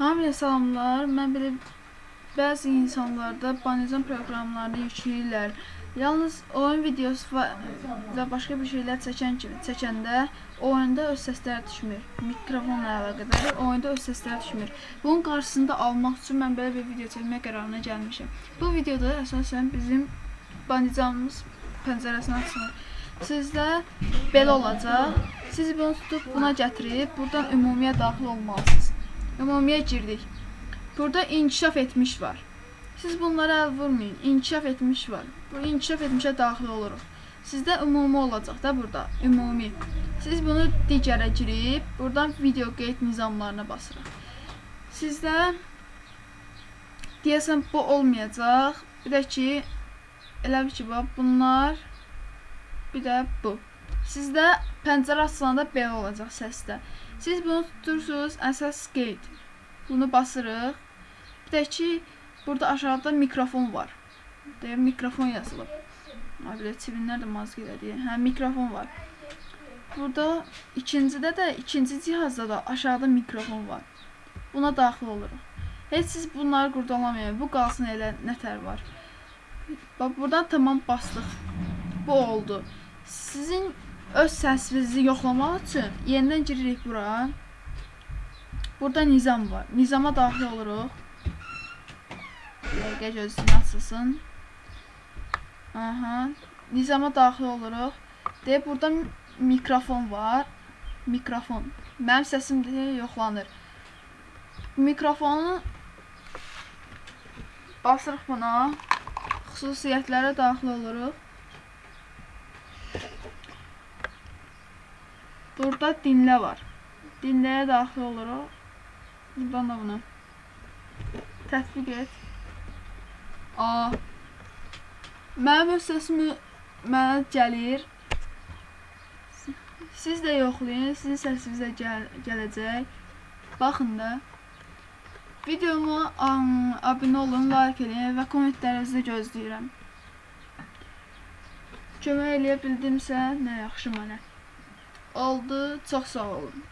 Hamıya salamlar. Mən belə bəzi insanlarda banizm proqramlarını yükləyirlər. Yalnız oyun videosu və, başqa bir şeylər çəkən kimi çəkəndə oyunda öz səsləri düşmür. Mikrofonla əlaqədar oyunda öz səsləri düşmür. Bunun qarşısında almaq üçün mən belə bir video çəkmək qərarına gəlmişəm. Bu videoda əsasən bizim banizamımız pəncərəsini açılır. Sizdə belə olacaq. Siz bunu tutub buna gətirib buradan ümumiyə daxil olmalısınız. Ümumiyə girdik. Burada inkişaf etmiş var. Siz bunlara əl vurmayın. İnkişaf etmiş var. Bu inkişaf etmişə daxil oluruq. Sizdə ümumi olacaq da burada. Ümumi. Siz bunu digərə girib buradan video qeyd nizamlarına basırıq. Sizdə deyəsən bu olmayacaq. Bir də ki elə ki bax bunlar bir də bu. Sizdə pəncərə açılanda belə olacaq səsdə. Siz bunu tutursunuz əsas qeyd. Bunu basırıq. Bir də ki burada aşağıda mikrofon var. Deyə mikrofon yazılıb. Ha belə çivinlər də mazq elədi. Hə mikrofon var. Burada ikincidə də ikinci cihazda da aşağıda mikrofon var. Buna daxil oluruq. Heç siz bunları qurdalamayın. Bu qalsın elə nətər var. Bax buradan tamam bastıq. Bu oldu. Sizin öz səsinizi yoxlamaq üçün yenidən giririk bura. Burada nizam var. Nizama daxil oluruq. Dəqiqə gözünü açılsın. Aha. Nizama daxil oluruq. Deyib burada mikrofon var. Mikrofon. Mənim səsim də yoxlanır. Mikrofonu basırıq buna. Xüsusiyyətlərə daxil oluruq. Burada dinlə var. Dinləyə daxil oluruq. Buradan da bunu tətbiq et. A. Mənim öz səsimi mənə gəlir. Siz də yoxlayın, sizin səsinizə gəl gələcək. Baxın da. Videoma abunə olun, like eləyin və kommentlərinizi gözləyirəm. Kömək eləyə bildimsə, nə yaxşı mənə. Oldu, çox sağ olun.